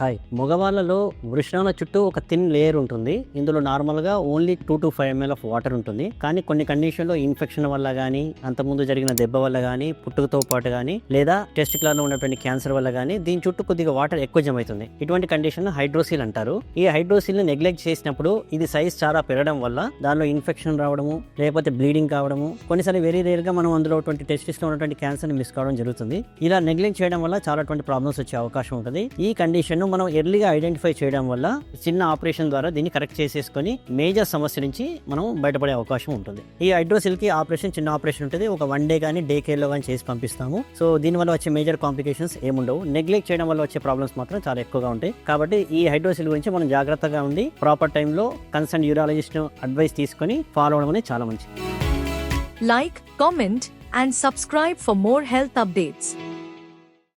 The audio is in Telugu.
హాయ్ మగవాళ్ళలో వృషణాల చుట్టూ ఒక థిన్ లేయర్ ఉంటుంది. ఇందులో నార్మల్గా only two to five ml of water ఉంటుంది. కానీ కొన్ని కండిషన్లో ఇన్ఫెక్షన్ వల్ల కానీ అంతకుముందు జరిగిన దెబ్బ వల్ల కానీ పుట్టుకతో పాటు కానీ లేదా టెస్టిక్లలో ఉన్నటువంటి క్యాన్సర్ వల్ల కానీ దీని చుట్టూ కొద్దిగా వాటర్ ఎక్కువ జమ అవుతుంది. ఇటువంటి కండిషన్ హైడ్రోసిల్ అంటారు. ఈ హైడ్రోసిల్ని నెగ్లెక్ట్ చేసినప్పుడు ఇది సైజ్ చాలా పెరగడం వల్ల దానిలో ఇన్ఫెక్షన్ రావడము లేకపోతే బ్లీడింగ్ కావడము కొన్నిసార్లు వెరీ రేర్గా మనం అందులో టెస్టిస్లో టెస్టిస్లో ఉన్నటువంటి క్యాన్సర్ని మిస్ కావడం జరుగుతుంది. ఇలా నెగ్లెక్ట్ చేయడం వల్ల చాలా ప్రాబ్లమ్స్ వచ్చే అవకాశం ఉంటుంది. ఈ కండిషన్ మనం ఎర్లీగా ఐడెంటిఫై చేయడం వల్ల చిన్న ఆపరేషన్ ద్వారా దీన్ని కరెక్ట్ చేసేసుకొని మేజర్ సమస్య నుంచి మనం బయటపడే అవకాశం ఉంటుంది. ఈ హైడ్రోసిల్కి ఆపరేషన్ చిన్న ఆపరేషన్ ఉంటుంది. ఒక వన్ డే కానీ డే కేర్లో కానీ చేసి పంపిస్తాము. సో దీనివల్ల వచ్చే మేజర్ కాంప్లికేషన్స్ ఏముండవు. నెగ్లెక్ట్ చేయడం వల్ల వచ్చే ప్రాబ్లమ్స్ మాత్రం చాలా ఎక్కువగా ఉంటాయి. కాబట్టి ఈ హైడ్రోసిల్ గురించి మనం జాగ్రత్తగా ఉండి ప్రాపర్ టైంలో కన్సర్న్ యూరాలజిస్ట్ అడ్వైస్ తీసుకొని ఫాలో అవడం అనేది చాలా మంచిది. Like comment and subscribe for more health updates